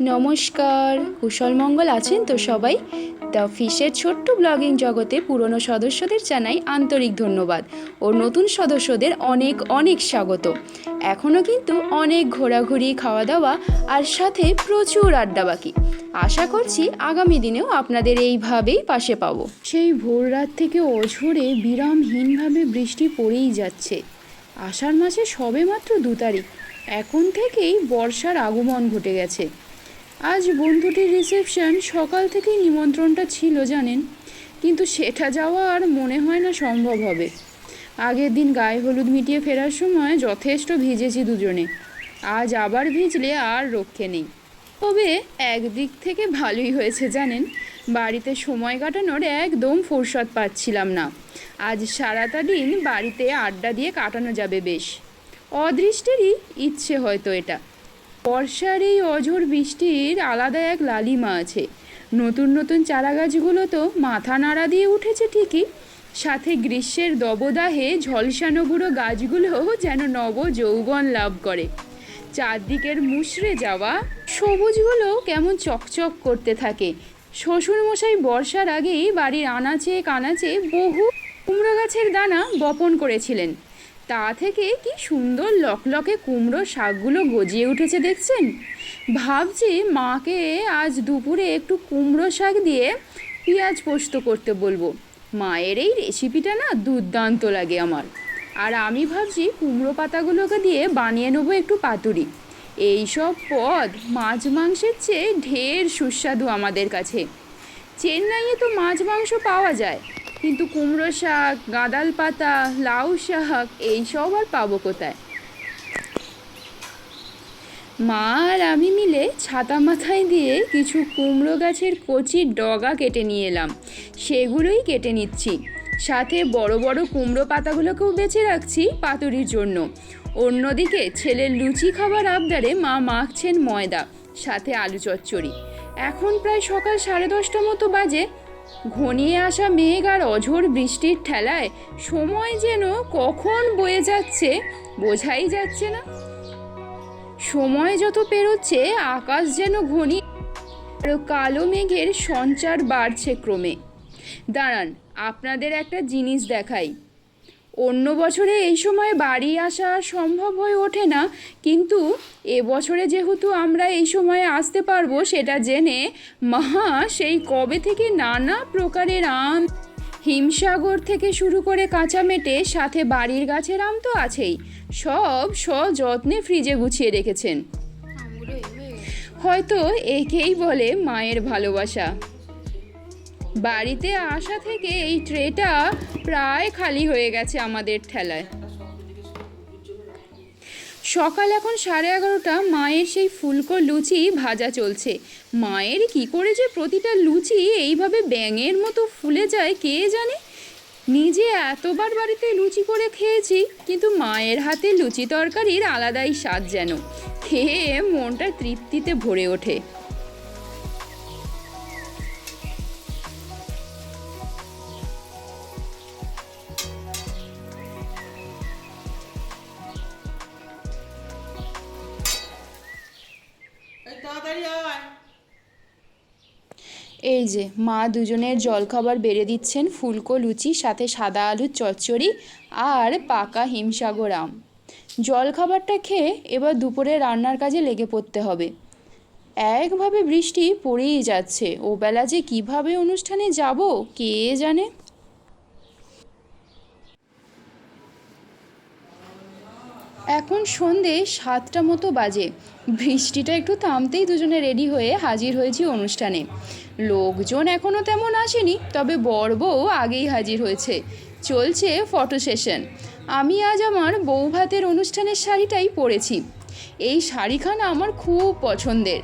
নমস্কার। কুশল মঙ্গল আছেন তো সবাই? দ্য ফিশের ছোট্ট ব্লগিং জগতে পুরনো সদস্যদের জানাই আন্তরিক ধন্যবাদ ও নতুন সদস্যদের অনেক অনেক স্বাগত। এখনও কিন্তু অনেক ঘোরাঘুরি খাওয়া দাওয়া আর সাথে প্রচুর আড্ডা বাকি। আশা করছি আগামী দিনেও আপনাদের এইভাবেই পাশে পাবো। সেই ভোর রাত থেকে অঝোরে বিরামহীনভাবে বৃষ্টি পড়েই যাচ্ছে। আষাঢ় মাসে সবে মাত্র দু তারিখ। এখন থেকেই বর্ষার আগমন ঘটে গেছে। আজ বন্ধুটির রিসেপশন সকাল থেকেই নিমন্ত্রণটা ছিল, জানেন? কিন্তু সেটা যাওয়া আর মনে হয় না সম্ভব হবে। আগের দিন গায়ে হলুদ মিটিয়ে ফেরার সময় যথেষ্ট ভিজেছি দুজনে। আজ আবার ভিজলে আর রক্ষে নেই। তবে একদিক থেকে ভালোই হয়েছে, জানেন? বাড়িতে সময় কাটানোর একদম ফুরসত পাচ্ছিলাম না। আজ সারাটা দিন বাড়িতে আড্ডা দিয়ে কাটানো যাবে বেশ। অদৃষ্টেরই ইচ্ছে হয়তো এটা। বর্ষার এই অঝোর বৃষ্টির আলাদা এক লালিমা আছে। নতুন নতুন চারা গাছগুলো তো মাথা নাড়া দিয়ে উঠেছে ঠিকই। সাথে গ্রীষ্মের দবদাহে ঝলসানো গুঁড়ো গাছগুলো যেন নব যৌবন লাভ করে। চারদিকের মুশড়ে যাওয়া সবুজগুলো কেমন চকচক করতে থাকে। শ্বশুরমশাই বর্ষার আগেই বাড়ির আনাচে কানাচে বহু কুমড়ো গাছের দানা বপন করেছিলেন। তা থেকে কি সুন্দর লকলকে কুমড়ো শাকগুলো গজিয়ে উঠেছে দেখছেন? ভাবছি মাকে আজ দুপুরে একটু কুমড়ো শাক দিয়ে পেঁয়াজ পোস্ত করতে বলব। মায়ের এই রেসিপিটা না দুর্দান্ত লাগে আমার। আর আমি ভাবছি কুমড়ো পাতাগুলোকে দিয়ে বানিয়ে নেব একটু পাতুরি। এই সব পদ মাছ মাংসের চেয়ে ঢের সুস্বাদু আমাদের কাছে। চেন্নাইয়ে তো মাছ মাংস পাওয়া যায়। কিন্তু কুমড়ো শাক, গাঁদাল পাতা, লাউ শাক এইসব আর পাবো কোথায়? মা আর আমি মিলে ছাতা মাথায় দিয়ে কিছু কুমড়ো গাছের কচি ডগা কেটে নিয়ে এলাম। সেগুলোই কেটে নিচ্ছি। সাথে বড় বড় কুমড়ো পাতাগুলোকেও বেছে রাখছি পাতুরির জন্য। অন্যদিকে ছেলের লুচি খাবার আবদারে মা মাখছেন ময়দা, সাথে আলু চচ্চড়ি। এখন প্রায় সকাল সাড়ে দশটা মতো বাজে। ঘনিয়ে আসা মেঘ আর অঝোর বৃষ্টির ঠেলায় সময় যেন কখন বয়ে যাচ্ছে বোঝাই যাচ্ছে না। সময় যত পেরোচ্ছে, আকাশ যেন ঘনি আর কালো মেঘের সঞ্চার বাড়ছে ক্রমে। দাঁড়ান, আপনাদের একটা জিনিস দেখাই। অন্য বছরে এই সময় বাড়ি আসা সম্ভব হয়ে ওঠে না, কিন্তু এবছরে যেহেতু আমরা এই সময়ে আসতে পারব, সেটা জেনে মহা সেই কবে থেকে নানা প্রকারের আম, হিমসাগর থেকে শুরু করে কাঁচা মেটে, সাথে বাড়ির গাছের আম তো আছেই, সব সযত্নে ফ্রিজে গুছিয়ে রেখেছেন। হয়তো একেই বলে মায়ের ভালোবাসা। বাড়িতে আসা থেকে এই ট্রেটা প্রায় খালি হয়ে গেছে আমাদের ঠেলায়। সকাল এখন সাড়ে এগারোটা, মায়ের সেই ফুলকো লুচি ভাজা চলছে। মায়ের কি করে যে প্রতিটা লুচি এইভাবে ব্যাঙের মতো ফুলে যায় কে জানে? নিজে এতবার বাড়িতে লুচি করে খেয়েছি, কিন্তু মায়ের হাতে লুচি তরকারির আলাদাই স্বাদ যেন। খেয়ে মনটা তৃপ্তিতে ভরে ওঠে। এই যে, মা দুজনের জলখাবার বেড়ে দিচ্ছেন ফুলকো লুচি, সাথে সাদা আলুর চচ্চড়ি আর পাকা হিমসাগর আম। জলখাবারটা খেয়ে এবার দুপুরে রান্নার কাজে লেগে পড়তে হবে। একভাবে বৃষ্টি পড়েই যাচ্ছে। ও বেলা যে কীভাবে অনুষ্ঠানে যাব, কে জানে? এখন সন্ধে সাতটা মতো বাজে। বৃষ্টিটা একটু থামতেই দুজনে রেডি হয়ে হাজির হয়েছি অনুষ্ঠানে। লোকজন এখনও তেমন আসেনি, তবে বর বউ আগেই হাজির হয়েছে। চলছে ফটো সেশন আমি আজ আমার বউ ভাতের অনুষ্ঠানের শাড়িটাই পরেছি। এই শাড়িখানা আমার খুব পছন্দের।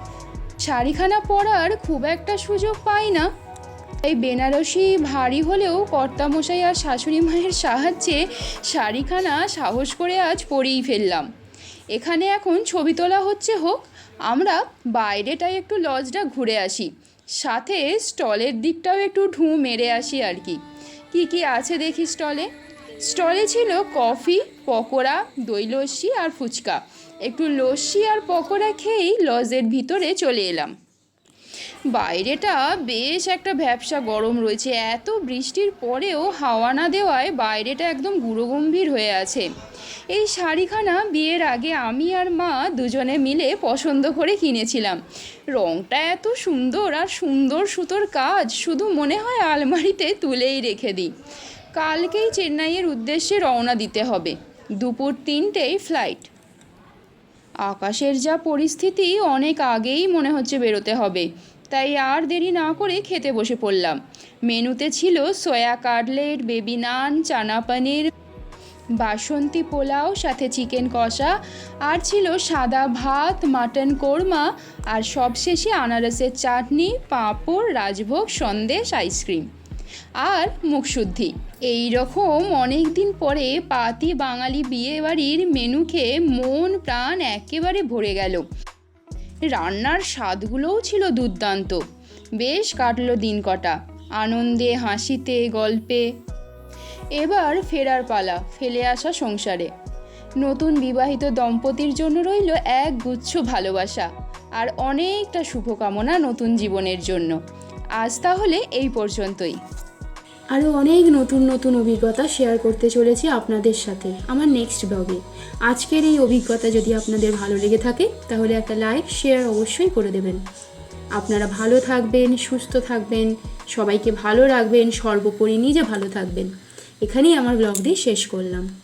শাড়িখানা পরার খুব একটা সুযোগ পাই না এই বেনারসি ভারী হলেও কর্তামশাই আর শাশুড়ি মায়ের সাহায্যে শাড়িখানা সাহস করে আজ পরেই ফেললাম। এখানে এখন ছবি তোলা হচ্ছে হোক, আমরা বাইরেটায় একটু লজটা ঘুরে আসি, সাথে স্টলের দিকটাও একটু ঢু মেরে আসি আর কি। কী কী আছে দেখি স্টলে? স্টলে ছিল কফি, পকোড়া দই লস্যি আর ফুচকা। একটু লস্যি আর পকোড়া খেয়েই লজের ভিতরে চলে এলাম। বাইরেটা বেশ একটা ভ্যাবসা গরম রয়েছে। এত বৃষ্টির পরেও হাওয়া না দেওয়ায় বাইরেটা একদম গুঁড়োগম্ভীর হয়ে আছে। এই শাড়িখানা বিয়ের আগে আমি আর মা দুজনে মিলে পছন্দ করে কিনেছিলাম। রংটা এত সুন্দর আর সুন্দর সুতোর কাজ শুধু মনে হয় আলমারিতে তুলেই রেখে দিই। কালকেই চেন্নাইয়ের উদ্দেশ্যে রওনা দিতে হবে। দুপুর তিনটেই ফ্লাইট। আকাশের যা পরিস্থিতি অনেক আগেই মনে হচ্ছে বেরোতে হবে। তাই আর দেরি না করে খেতে বসে পড়লাম। মেনুতে ছিল soya cutlet, baby naan, chana paneer, বাসন্তী পোলাও, সাথে চিকেন কষা, আর ছিল সাদা ভাত, মাটন কোরমা, আর সবশেষে আনারসের চাটনি, পাঁপড়, রাজভোগ, সন্দেশ, আইসক্রিম। আর মুখশুদ্ধি। এই রকম অনেক দিন পরে পাতি বাঙালি বিয়ে বাড়ির মেনু খেয়ে মন প্রাণ একেবারে ভরে গেল। রান্নার স্বাদগুলোও ছিল দুর্দান্ত। বেশ কাটল দিন কটা, আনন্দে, হাসিতে, গল্পে। এবার ফেরার পালা, ফেলে আসা সংসারে। নতুন বিবাহিত দম্পতির জন্য রইল এক গুচ্ছ ভালোবাসা, আর অনেকটা শুভকামনা নতুন জীবনের জন্য। আজ তাহলে এই পর্যন্তই। আরও অনেক নতুন নতুন অভিজ্ঞতা শেয়ার করতে চলেছি আপনাদের সাথে আমার নেক্সট ব্লগে আজকের এই অভিজ্ঞতা যদি আপনাদের ভালো লেগে থাকে, তাহলে একটা লাইক শেয়ার অবশ্যই করে দেবেন। আপনারা ভালো থাকবেন, সুস্থ থাকবেন, সবাইকে ভালো রাখবেন, সর্বোপরি নিজে ভালো থাকবেন। এখানেই আমার ব্লগটি শেষ করলাম।